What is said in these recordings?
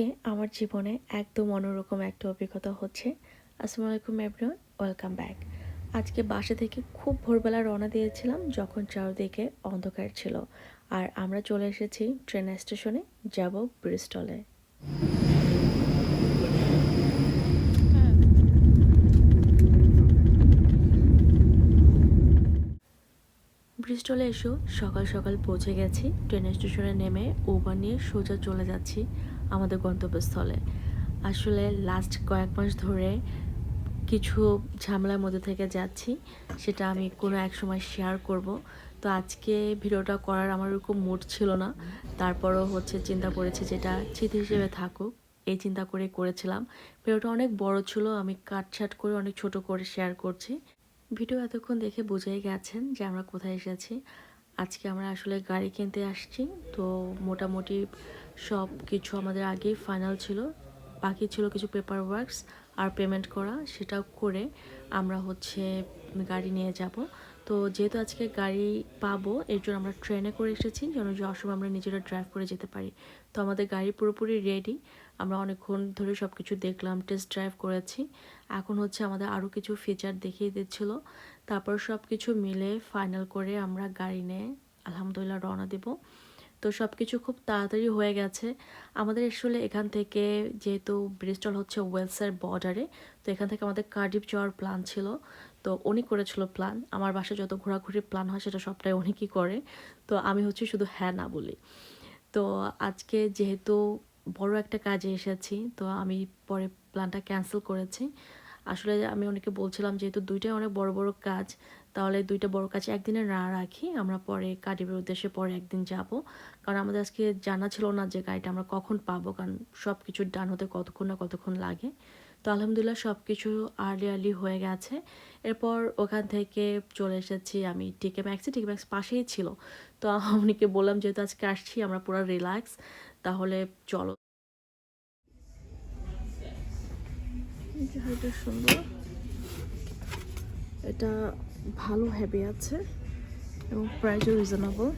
আজকে আমার জীবনে একদম অন্যরকম একটা অভিজ্ঞতা হচ্ছে। আসসালামু আলাইকুম এভরিওয়ান ওয়েলকাম ব্যাক আজকে বাসা থেকে খুব ভোরবেলা রওনা দিয়েছিলাম যখন চারদিকে অন্ধকার ছিল। আর আমরা চলে এসেছি ট্রেন স্টেশনে যাব ব্রিস্টলে ব্রিস্টলে এসেও সকাল সকাল পৌঁছে গেছি। ট্রেন স্টেশনে নেমে ওবার নিয়ে সোজা চলে যাচ্ছি। আমাদের গন্তব্যস্থলে। আসলে লাস্ট কয়েক মাস ধরে কিছু ঝামেলার মধ্যে থেকে যাচ্ছি সেটা আমি কোনো এক সময় শেয়ার করব। তো আজকে ভিডিওটা করার আমার ওরকম মুড ছিল না। তারপরও হচ্ছে চিন্তা করেছি যেটা স্মৃতি হিসেবে থাকুক এই চিন্তা করে করেছিলাম। ভিডিওটা অনেক বড় ছিল আমি কাটছাট করে অনেক ছোট করে শেয়ার করছি। ভিডিও এতক্ষণ দেখে বুঝেই গেছেন যে আমরা কোথায় এসেছি। আজকে আমরা আসলে গাড়ি কিনতে আসছি তো মোটামুটি সব কিছু আমাদের আগেই ফাইনাল ছিল। বাকি ছিল কিছু পেপার ওয়ার্কস আর পেমেন্ট করা সেটা করে আমরা হচ্ছে গাড়ি নিয়ে যাব। তো যেহেতু আজকে গাড়ি পাবো, এর জন্য আমরা ট্রেনে করে এসেছি, যেন যাওয়ার সময় আমরা নিজেরা ড্রাইভ করে যেতে পারি। তো আমাদের গাড়ি পুরোপুরি রেডি আমরা অনেকক্ষণ ধরে সব কিছু দেখলাম টেস্ট ড্রাইভ করেছি। এখন হচ্ছে আমাদের আরও কিছু ফিচার দেখিয়ে দিচ্ছিল। তারপর সব কিছু মিলে ফাইনাল করে আমরা গাড়ি নিয়ে আলহামদুলিল্লাহ রওনা দেব। তো সব কিছু খুব তাড়াতাড়ি হয়ে গেছে। আমাদের আসলে এখান থেকে যেহেতু ব্রিস্টল হচ্ছে ওয়েলসের বর্ডারে তো এখান থেকে আমাদের কার্ডিফ যাওয়ার প্ল্যান ছিল। তো উনি করেছিল প্ল্যান আমার বাসায় যত ঘোরাঘুরির প্ল্যান হয় সেটা সবটাই উনি কি করে? তো আমি হচ্ছে শুধু হ্যাঁ না বলি। তো আজকে যেহেতু বড় একটা কাজে এসেছি, তো আমি পরে প্ল্যানটা ক্যান্সেল করেছি। আসলে আমি অনেকে বলছিলাম যেহেতু দুইটাই অনেক বড় বড় কাজ, তাহলে দুইটা বড় কাজ একদিনে না রাখি, আমরা পরে কাটিবের উদ্দেশ্যে পরে একদিন যাব। কারণ আমাদের আজকে জানা ছিল না যে গাড়িটা আমরা কখন পাবো, কারণ সব কিছু ডান হতে কতক্ষণ না কতক্ষণ লাগে। তো আলহামদুলিল্লাহ সব কিছু আর্লি আর্লি হয়ে গেছে। এরপর ওখান থেকে চলে এসেছি আমি টিকে ম্যাক্সি টিকে ম্যাক্স পাশেই ছিল। তো উনিকে বললাম যেহেতু আজকে আসছি, আমরা পুরো রিল্যাক্স তাহলে চলো। জায়গাটা সুন্দর। এটা ভালো হেভি আছে এবং প্রাইসও রিজনেবল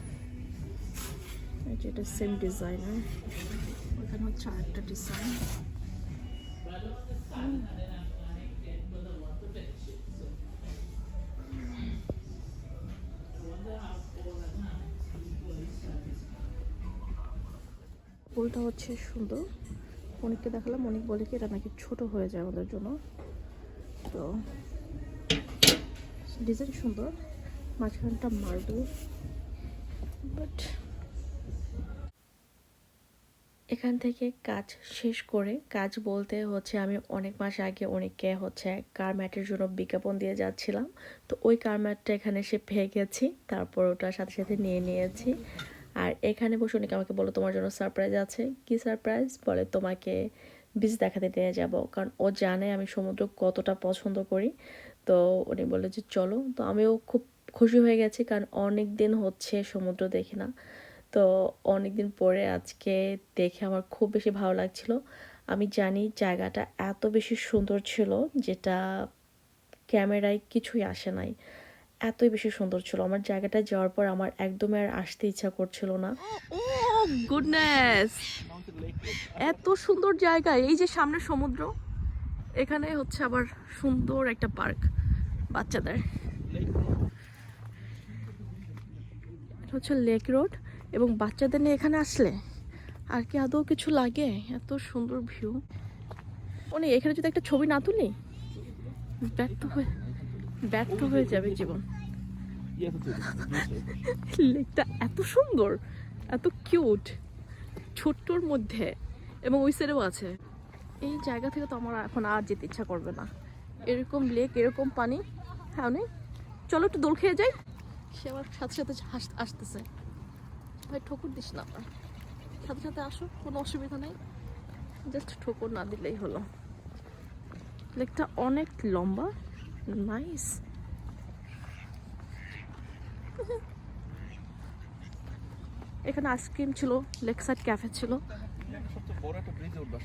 এটা সেম ডিজাইনের ওখানে হচ্ছে আরেকটা ডিজাইন ফুলটা হচ্ছে সুন্দর। অনেককে দেখালাম। অনেক বলে কি, এটা নাকি ছোট হয়ে যায় আমাদের জন্য। তো, ডিজাইন সুন্দর, মাঝখানটা মার্বেল। বাট এখান থেকে কাজ শেষ করে, কাজ বলতে হচ্ছে আমি অনেক মাস আগে অনেককে হচ্ছে কার ম্যাটের জন্য বিজ্ঞাপন দিয়ে যাচ্ছিলাম। তো ওই কার ম্যাটটা এখানে এসে পেয়ে গেছি, তারপর ওটার সাথে সাথে নিয়ে নিয়েছি। আর এখানে বসে অনেকে আমাকে বলো, তোমার জন্য সারপ্রাইজ আছে। কি সারপ্রাইজ বলে, তোমাকে বিচ দেখাতে নিয়ে যাব। কারণ ও জানে আমি সমুদ্র কতটা পছন্দ করি। তো উনি বলল যে, চলো। তো আমিও খুব খুশি হয়ে গেছি কারণ অনেক দিন হচ্ছে সমুদ্র দেখি না। তো অনেক দিন পরে আজকে দেখে আমার খুব বেশি ভালো লাগছিল। আমি জানি জায়গাটা এত বেশি সুন্দর ছিল যেটা ক্যামেরায় কিছুই আসে নাই। এতই বেশি সুন্দর ছিল। আমার জায়গাটা যাওয়ার পর আমার একদমই আর আসতে ইচ্ছা করছিল না। গুডনেস এত সুন্দর জায়গা। এই যে সামনে সমুদ্র, এখানে হচ্ছে আবার সুন্দর একটা পার্ক বাচ্চাদের। এটা হচ্ছে লেক রোড এবং বাচ্চাদের নিয়ে এখানে আসলে আর কি আদৌ কিছু লাগে? এত সুন্দর ভিউ। মানে এখানে যদি একটা ছবি না তুলি, ব্যর্থ হয়ে ব্যর্থ হয়ে যাবে জীবন। লেকটা এত সুন্দর এত কিউট ছোট্টর মধ্যে এবং ওই সাইডেও আছে। এই জায়গা থেকে তো আমার এখন আর যেতে ইচ্ছা করবে না। এরকম লেক এরকম পানি হ্যাঁ নেই চলো একটু দোল খেয়ে যাই। সে আমার সাথে সাথে হাস- আসতেছে। ভাই ঠকুর দিস না আমার সাথে সাথে আসো কোনো অসুবিধা নেই। জাস্ট ঠকুর না দিলেই হলো। লেকটা অনেক লম্বা। Nice. এখানে আইসক্রিম ছিল লেক সাইড ক্যাফে ছিল।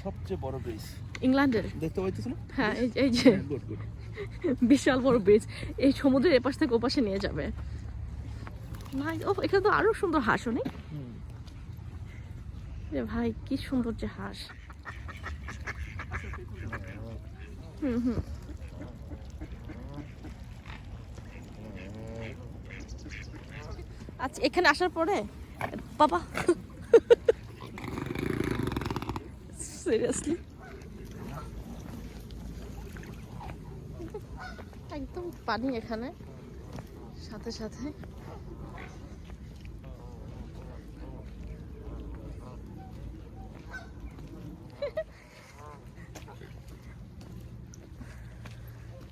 সবচেয়ে বড় ব্রিজ ইংল্যান্ডের? দেখতে হ্যাঁ, বিশাল বড় ব্রিজ এই সমুদ্রের এপাশ থেকে ওপাশে নিয়ে যাবে। ও এখানে তো আরও সুন্দর হাঁস অনেক। রে ভাই কি সুন্দর যে হাঁস। হুম হুম। আচ্ছা এখানে আসার পরে? বাবা। সিরিয়াসলি একদম পানি এখানে। সাথে সাথে।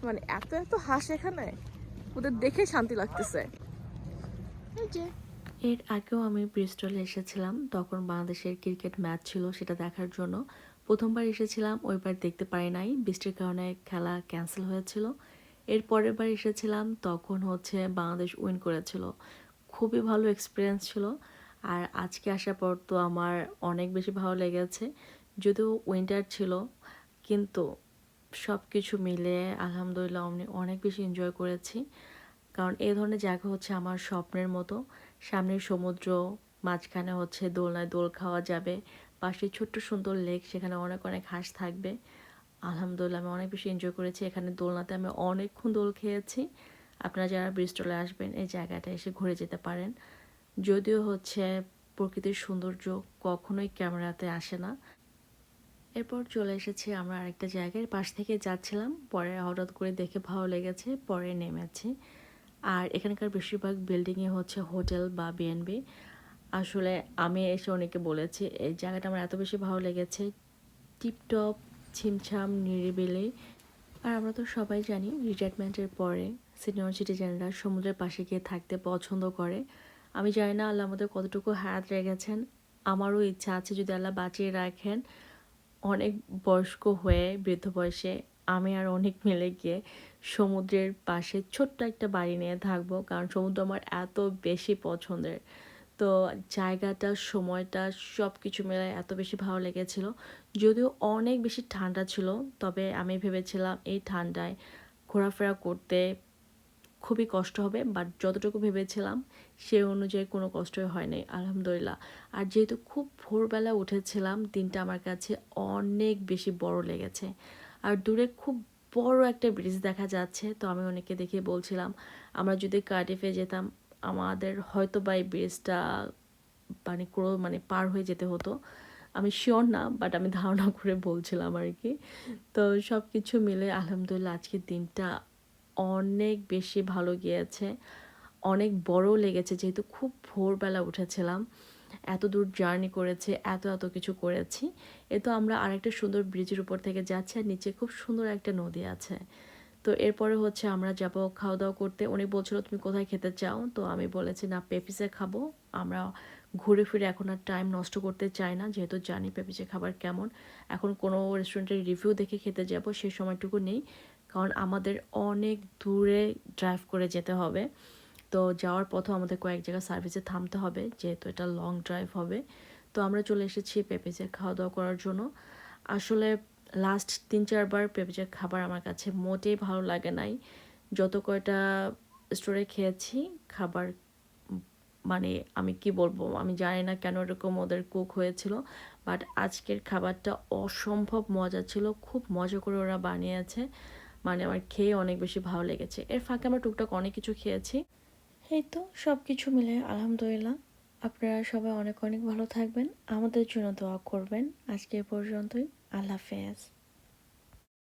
মানে এত এত হাঁস এখানে? ওদের দেখে শান্তি লাগতেছে। এর আগেও আমি ব্রিস্টলে এসেছিলাম, তখন বাংলাদেশের ক্রিকেট ম্যাচ ছিল সেটা দেখার জন্য। প্রথমবার এসেছিলাম, ওইবার দেখতে পারি নাই, বৃষ্টির কারণে খেলা ক্যান্সেল হয়েছিল। এর পরের বার এসেছিলাম, তখন হচ্ছে বাংলাদেশ উইন করেছিল। খুবই ভালো এক্সপিরিয়েন্স ছিল, আর আজকে আসার পর তো আমার অনেক বেশি ভালো লেগেছে। যদিও উইন্টার ছিল, কিন্তু সব কিছু মিলে আলহামদুলিল্লাহ আমি অনেক বেশি এনজয় করেছি। কারণ এই ধরনের জায়গা হচ্ছে আমার স্বপ্নের মতো। সামনে সমুদ্র, মাঝখানে হচ্ছে দোলনায় দোল খাওয়া যাবে, পাশে ছোট্ট সুন্দর লেক, সেখানে অনেক অনেক হাঁস থাকবে। আলহামদুলিল্লাহ আমি অনেক বেশি এনজয় করেছি, এখানে দোলনাতে আমি অনেকক্ষণ দোল খেয়েছি। আপনারা যারা ব্রিস্টলে আসবেন, এই জায়গাটা এসে ঘুরে যেতে পারেন। যদিও হচ্ছে প্রকৃতির সৌন্দর্য কখনোই ক্যামেরাতে আসে না। এরপর চলে এসেছি আমরা আরেকটা জায়গায়, পাশ থেকে যাচ্ছিলাম, পরে হঠাৎ করে দেখে ভালো লেগেছে, পরে নেমেছি। আর এখানকার বেশিরভাগ বিল্ডিংয়ে হচ্ছে হোটেল বা বিএনবি আসলে আমি এসে অনেকে বলেছি, এই জায়গাটা আমার এত বেশি ভালো লেগেছে টিপটপ ছিমছাম, নিরিবিলি। আর আমরা তো সবাই জানি রিটায়ারমেন্টের পরে সিনিয়র সিটিজেনরা সমুদ্রের পাশে গিয়ে থাকতে পছন্দ করে। আমি জানি না আল্লাহ আমাদের কতটুকু হায়াত রেখেছেন। আমারও ইচ্ছা আছে যদি আল্লাহ বাঁচিয়ে রাখেন, অনেক বয়স্ক হয়ে বৃদ্ধ বয়সে আমি আর অনেক মিলে গিয়ে সমুদ্রের পাশে ছোট্ট একটা বাড়ি নিয়ে থাকব, কারণ সমুদ্র আমার এত বেশি পছন্দের। তো জায়গাটা, সময়টা সব কিছু মিলে এত বেশি ভালো লেগেছিল। যদিও অনেক বেশি ঠান্ডা ছিল, তবে আমি ভেবেছিলাম এই ঠান্ডায় ঘোরাফেরা করতে খুবই কষ্ট হবে বাট যতটুকু ভেবেছিলাম সে অনুযায়ী কোনো কষ্টই হয়নি, আলহামদুলিল্লাহ। আর যেহেতু খুব ভোরবেলা উঠেছিলাম, দিনটা আমার কাছে অনেক বেশি বড় লেগেছে। আর দূরে খুব বড় একটা ব্রিজ দেখা যাচ্ছে। তো আমি অনেকে দেখে বলছিলাম, আমরা যদি কার্ডিফে যেতাম, আমাদের হয়তো বা এই ব্রিজটা মানে পুরো মানে পার হয়ে যেতে হতো। আমি শিওর না বাট আমি ধারণা করে বলছিলাম আর কি। তো সব কিছু মিলে আলহামদুলিল্লাহ আজকের দিনটা অনেক বেশি ভালো গিয়েছে। অনেক বড় লেগেছে, যেহেতু খুব ভোরবেলা উঠেছিলাম। এত দূর জার্নি করেছে, এত এত কিছু করেছি। এ তো আমরা আরেকটা সুন্দর ব্রিজের উপর থেকে যাচ্ছি আর নিচে খুব সুন্দর একটা নদী আছে। তো এরপরে হচ্ছে আমরা যাব খাওয়া দাওয়া করতে। উনি বলছিল, তুমি কোথায় খেতে চাও? তো আমি বলেছি, না পেপিসে খাব। আমরা ঘুরে ফিরে এখন আর টাইম নষ্ট করতে চাই না। যেহেতু জানি পেপিসে খাবার কেমন। এখন কোনো রেস্টুরেন্টের রিভিউ দেখে খেতে যাব সেই সময়টুকু নেই। কারণ আমাদের অনেক দূরে ড্রাইভ করে যেতে হবে। তো যাওয়ার পথেও আমাদের কয়েক জায়গায় সার্ভিসে থামতে হবে, যেহেতু এটা লং ড্রাইভ হবে। তো আমরা চলে এসেছি পেঁপেজের খাওয়া দাওয়া করার জন্য। আসলে লাস্ট তিন চারবার পেঁপেজের খাবার আমার কাছে মোটেই ভালো লাগে নাই। যত কয়টা স্টোরে খেয়েছি, খাবার মানে আমি কি বলব, আমি জানি না কেন এরকম ওদের কুক হয়েছিল বাট আজকের খাবারটা অসম্ভব মজা ছিল, খুব মজা করে ওরা বানিয়েছে। মানে আমার খেয়ে অনেক বেশি ভালো লেগেছে। এর ফাঁকে আমরা টুকটাক অনেক কিছু খেয়েছি। এই তো সব কিছু মিলে আলহামদুলিল্লাহ। আপনারা সবাই অনেক অনেক ভালো থাকবেন। আমাদের জন্য দোয়া করবেন। আজকে পর্যন্তই। আল্লাহ হাফেজ।